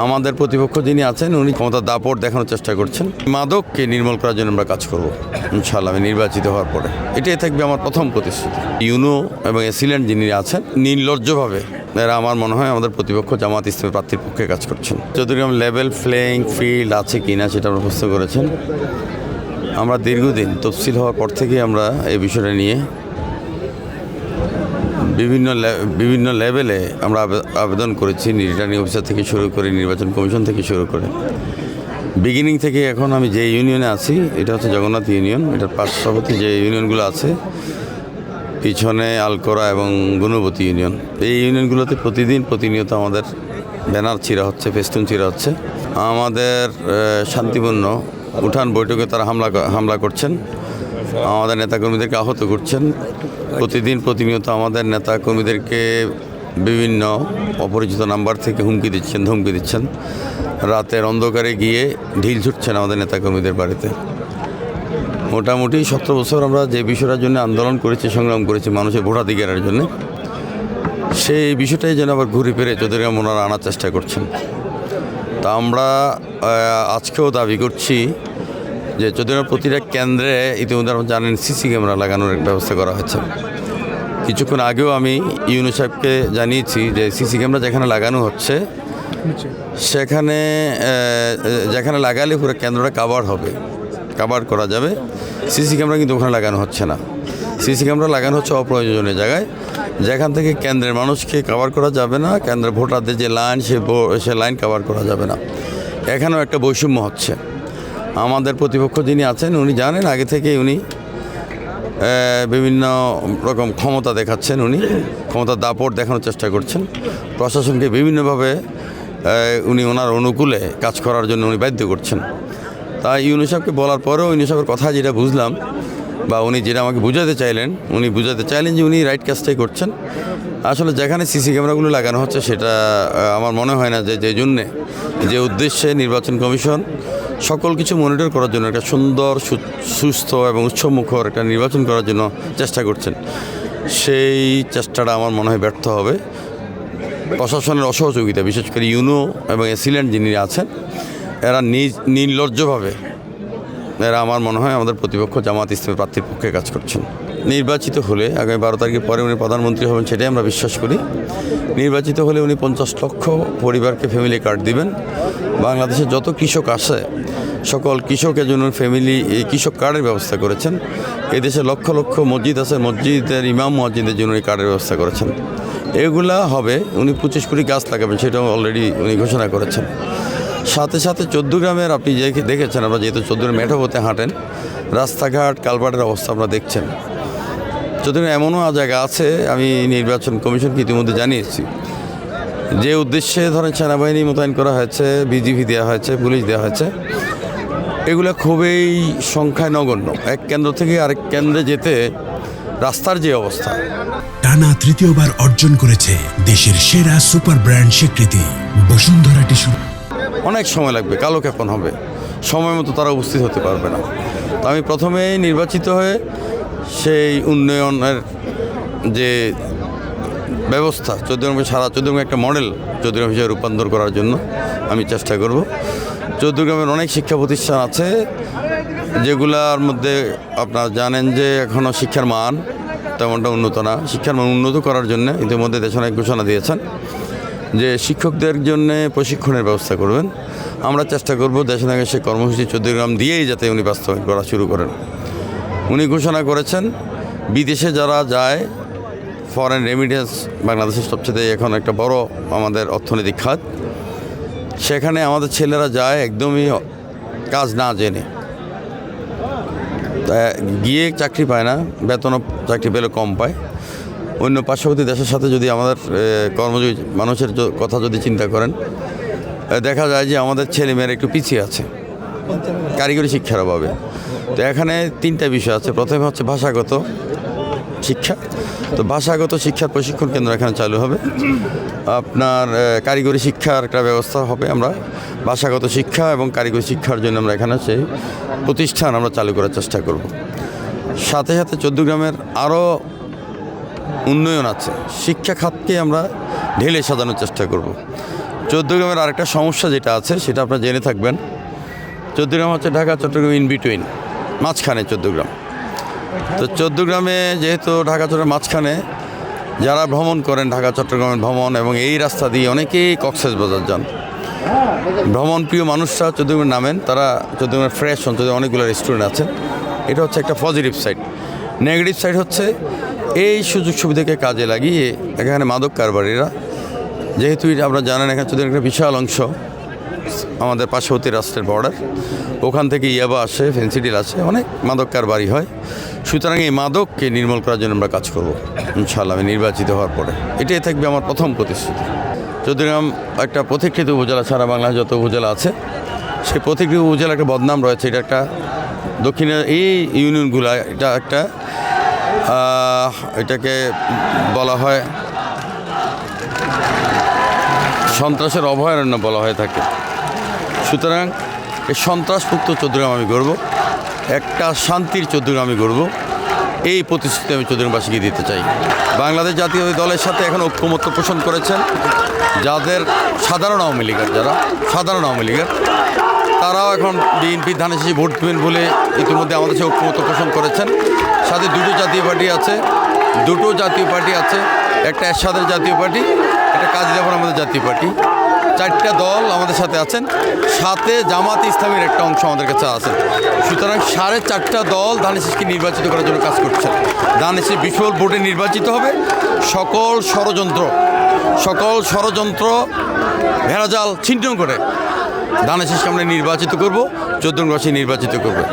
আমাদের প্রতিপক্ষ যিনি আছেন, উনি ক্ষমতার দাপট দেখানোর চেষ্টা করছেন। মাদককে নির্মূল করার জন্য আমরা কাজ করব ইনশাল্লাহ আমি নির্বাচিত হওয়ার পরে। এটাই থাকবে আমার প্রথম প্রতিশ্রুতি। ইউনো এবং এসিল্যান্ড যিনি আছেন, নির্লজ্জভাবে এরা আমার মনে হয় আমাদের প্রতিপক্ষ জামাত ইসলামের প্রার্থীর পক্ষে কাজ করছেন। চৌধুরীগ্রাম লেভেল প্লেয়িং ফিল্ড আছে কি না সেটা আমরা প্রশ্ন করেছেন। আমরা দীর্ঘদিন তফসিল হওয়ার পর থেকে আমরা এই বিষয়টা নিয়ে বিভিন্ন বিভিন্ন লেভেলে আমরা আবে- আবেদন করেছি রিটার্নিং অফিসার থেকে শুরু করে নির্বাচন কমিশন থেকে শুরু করে। বিগিনিং থেকে এখন আমি যে ইউনিয়নে আছি, এটা হচ্ছে জগন্নাথ ইউনিয়ন এটার পার্শ্ববর্তী যে ইউনিয়নগুলো আছে, পিছনে আলকোরা এবং গুণবতী ইউনিয়ন এই ইউনিয়নগুলোতে প্রতিদিন প্রতিনিয়ত আমাদের ব্যানার ছিঁড়া হচ্ছে ফেস্টুন ছিঁড়া হচ্ছে। আমাদের শান্তিপূর্ণ উঠান বৈঠকে তারা হামলা হামলা করছেন। আমাদের নেতাকর্মীদেরকে আহত করছেন। প্রতিদিন প্রতিনিয়ত আমাদের নেতাকর্মীদেরকে বিভিন্ন অপরিচিত নাম্বার থেকে হুমকি দিচ্ছেন, ধমকি দিচ্ছেন। রাতের অন্ধকারে গিয়ে ঢিল ছুটছেন আমাদের নেতাকর্মীদের বাড়িতে। মোটামুটি সতেরো বছর আমরা যে বিষয়টার জন্য আন্দোলন করেছি, সংগ্রাম করেছি মানুষের ভোটাধিকারের জন্য, সেই বিষয়টাই যেন আবার ঘুরে ফিরে চৌধুরীরাম ওনারা আনার চেষ্টা করছেন। তা আমরা আজকেও দাবি করছি যে চৌধুরীরাম প্রতিটা কেন্দ্রে ইতিমধ্যে আপনারা জানেন সিসি ক্যামেরা লাগানোর ব্যবস্থা করা হয়েছে কিছুক্ষণ আগেও আমি ইউনো সাহেবকে জানিয়েছি যে সিসি ক্যামেরা যেখানে লাগানো হচ্ছে, সেখানে যেখানে লাগালে পুরো কেন্দ্রটা কাভার হবে কাভার করা যাবে। সিসি ক্যামেরা কিন্তু ওখানে লাগানো হচ্ছে না। সিসি ক্যামেরা লাগানো হচ্ছে অপ্রয়োজনীয় জায়গায়। যেখান থেকে কেন্দ্রের মানুষকে কাভার করা যাবে না, কেন্দ্রের ভোটারদের যে লাইন সে সে লাইন কাভার করা যাবে না। এখানেও একটা বৈষম্য হচ্ছে। আমাদের প্রতিপক্ষ যিনি আছেন, উনি জানেন, আগে থেকে উনি বিভিন্ন রকম ক্ষমতা দেখাচ্ছেন উনি, ক্ষমতার দাপট দেখানোর চেষ্টা করছেন। প্রশাসনকে বিভিন্নভাবে উনি ওনার অনুকূলে কাজ করার জন্য উনি বাধ্য করছেন। তাই ইউনিসেফকে বলার পরেও ইউনিসেফের কথা যেটা বুঝলাম, বা উনি যেটা আমাকে বুঝাতে চাইলেন, উনি বুঝাতে চাইলেন যে উনি রাইট কাজটাই করছেন। আসলে যেখানে সিসি ক্যামেরাগুলো লাগানো হচ্ছে, সেটা, আমার মনে হয় না যে যে জন্যে, যে উদ্দেশ্যে নির্বাচন কমিশন সকল কিছু মনিটর করার জন্য, একটা সুন্দর সুস্থ এবং উৎসবমুখর একটা নির্বাচন করার জন্য চেষ্টা করছেন। সেই চেষ্টাটা আমার মনে হয় ব্যর্থ হবে। প্রশাসনের অসহযোগিতা, বিশেষ করে ইউনো এবং এসিল্যান্ড যিনি আছেন, এরা নির্লজ্জভাবে এরা আমার মনে হয় আমাদের প্রতিপক্ষ জামাত ইসলামের প্রার্থীর পক্ষে কাজ করছেন। নির্বাচিত হলে আগামী বারো তারিখের পরে উনি প্রধানমন্ত্রী হবেন সেটাই আমরা বিশ্বাস করি। নির্বাচিত হলে উনি পঞ্চাশ লক্ষ পরিবারকে ফ্যামিলি কার্ড দিবেন। বাংলাদেশে যত কৃষক আসে সকল কৃষকের জন্য ফ্যামিলি এই কৃষক কার্ডের ব্যবস্থা করেছেন। এদেশে লক্ষ লক্ষ মসজিদ আছে, মসজিদের, ইমাম মসজিদের জন্য উনি কার্ডের ব্যবস্থা করেছেন। এগুলা হবে, উনি পঁচিশ কোটি গাছ লাগাবেন, সেটাও অলরেডি উনি ঘোষণা করেছেন। সাথে সাথে চোদ্দ গ্রামের আপনি যে দেখেছেন আমরা যেহেতু চোদ্দ গ্রাম মেঠোপথে হাঁটেন, রাস্তাঘাট কালভার্টের অবস্থা আপনারা দেখছেন। চোদ্দ গ্রাম এমনও জায়গা আছে, আমি নির্বাচন কমিশনকে ইতিমধ্যে জানিয়েছি। যে উদ্দেশ্যে ধরেন সেনাবাহিনী মোতায়েন করা হয়েছে, বিজিভি দেওয়া হয়েছে, পুলিশ দেওয়া হয়েছে, এগুলো খুবই সংখ্যায় নগণ্য এক কেন্দ্র থেকে আরেক কেন্দ্রে যেতে রাস্তার যে অবস্থা। টানা তৃতীয়বার অর্জন করেছে দেশের সেরা সুপার ব্র্যান্ড স্বীকৃতি, বসুন্ধরা টিস্যু। অনেক সময় লাগবে কালো ক্ষেপণ হবে। সময় মতো তারা উপস্থিত হতে পারবে না। তো আমি প্রথমেই নির্বাচিত হয়ে সেই উন্নয়নের যে ব্যবস্থা চৌদ্দগ্রামে সারা চৌদ্দগ্রামে একটা মডেল চৌদ্দগ্রাম হিসেবে রূপান্তর করার জন্য আমি চেষ্টা করব। চৌদ্দগ্রামের অনেক শিক্ষা প্রতিষ্ঠান আছে, যেগুলার মধ্যে আপনারা জানেন যে এখনও শিক্ষার মান তেমনটা উন্নত না। শিক্ষার মান উন্নত করার জন্য ইতিমধ্যে দেশ অনেক ঘোষণা দিয়েছেন। যে শিক্ষকদের জন্য প্রশিক্ষণের ব্যবস্থা করবেন। আমরা চেষ্টা করব দেশনায়কের সেই কর্মসূচি চৌদ্দগ্রাম দিয়েই যাতে উনি বাস্তবায়ন করা শুরু করেন। উনি ঘোষণা করেছেন, বিদেশে যারা যায় ফরেন রেমিডেন্স বাংলাদেশের সবচেয়ে এখন একটা বড় আমাদের অর্থনৈতিক খাত। সেখানে আমাদের ছেলেরা যায়, একদমই কাজ না জেনে। গিয়ে চাকরি পায় না, বেতনও চাকরি পেলে কম পায়। অন্য পার্শ্ববর্তী দেশের সাথে যদি আমাদের কর্মজীবী মানুষের কথা যদি চিন্তা করেন দেখা যায় যে আমাদের ছেলেমেয়েরা একটু পিছিয়ে আছে, কারিগরি শিক্ষার অভাবে। তো এখানে তিনটা বিষয় আছে। প্রথমে হচ্ছে ভাষাগত শিক্ষা। তো ভাষাগত শিক্ষার প্রশিক্ষণ কেন্দ্র এখানে চালু হবে। আপনার কারিগরি শিক্ষার একটা ব্যবস্থা হবে আমরা। ভাষাগত শিক্ষা এবং কারিগরি শিক্ষার জন্য আমরা এখানে সেই প্রতিষ্ঠান আমরা চালু করার চেষ্টা করব। সাথে সাথে চৌদ্দগ্রামের আরও উন্নয়ন আছে। শিক্ষা খাতকে আমরা ঢেলে সাজানোর চেষ্টা করব। চৌদ্দগ্রামের আরেকটা সমস্যা যেটা আছে, সেটা আপনারা জেনে থাকবেন। চৌদ্দগ্রাম হচ্ছে ঢাকা, চট্টগ্রাম ইন বিটুইন মাঝখানে চৌদ্দগ্রাম তো চৌদ্দগ্রামে যেহেতু ঢাকা, চট্টগ্রাম মাঝখানে, যারা ভ্রমণ করেন ঢাকা চট্টগ্রামের ভ্রমণ এবং এই রাস্তা দিয়ে অনেকেই কক্সেস বাজার যান। ভ্রমণ প্রিয় মানুষরা চৌদ্দগ্রামে নামেন, তারা চৌদ্দগ্রামের ফ্রেশ অঞ্চলে অনেকগুলো রেস্টুরেন্ট আছে। এটা হচ্ছে একটা পজিটিভ সাইড নেগেটিভ সাইড হচ্ছে এই সুযোগ সুবিধাকে কাজে লাগিয়ে এখানে মাদক কারবারিরা, যেহেতু আপনারা জানেন, এখানে চৌদ্দগ্রাম একটা বিশাল অংশ আমাদের পার্শ্ববর্তী রাষ্ট্রের বর্ডার ওখান থেকে ইয়াবা আসে ফেন্সিডিল আসে, অনেক মাদক কারবারি হয়। সুতরাং এই মাদককে নির্মূল করার জন্য আমরা কাজ করব, ইনশাআল্লাহ, আমি নির্বাচিত হওয়ার পরে। এটাই থাকবে আমার প্রথম প্রতিশ্রুতি। চৌদ্দগ্রাম একটা পথিকৃত উপজেলা, সারা বাংলায় যত উপজেলা আছে, সেই পথিকৃত উপজেলা একটা বদনাম রয়েছে। এটা একটা দক্ষিণের এই ইউনিয়নগুলো, এটা একটা এটাকে বলা হয় সন্ত্রাসের অভয়ারণ্য বলা হয়ে থাকে। সুতরাং এই সন্ত্রাসমুক্ত চৌদ্দগ্রাম আমি গড়ব, একটা শান্তির চৌদ্দগ্রাম আমি গড়ব, এই প্রতিশ্রুতি আমি চৌদ্দগ্রামবাসীকে দিতে চাই। বাংলাদেশ জাতীয় দলের সাথে এখন ঐক্যমত্য পোষণ করেছেন, যাদের সাধারণ আওয়ামী লীগের যারা, সাধারণ আওয়ামী লীগের, তারাও এখন বিএনপি ধানের ভোট দেবেন বলে ইতিমধ্যে আমাদের সাথে ঐক্যমত্য পোষণ করেছেন। সাথে দুটো জাতীয় পার্টি আছে, দুটো জাতীয় পার্টি আছে, একটা এরশাদের জাতীয় পার্টি, একটা কাজী জাফর আমাদের জাতীয় পার্টি। চারটা দল আমাদের সাথে আছেন, সাথে জামাত ইসলামের একটা অংশ আমাদের কাছে আছেন সুতরাং সাড়ে চারটা দল ধানেশিসকে নির্বাচিত করার জন্য কাজ করছেন। ধানেশিস বিপুল ভোটে নির্বাচিত হবে, সকল ষড়যন্ত্র সকল ষড়যন্ত্র ভেড়াজাল ছিন্ন করে ধানেশিসকে আমরা নির্বাচিত করব চোদ্দগ্রামবাসী নির্বাচিত করবে।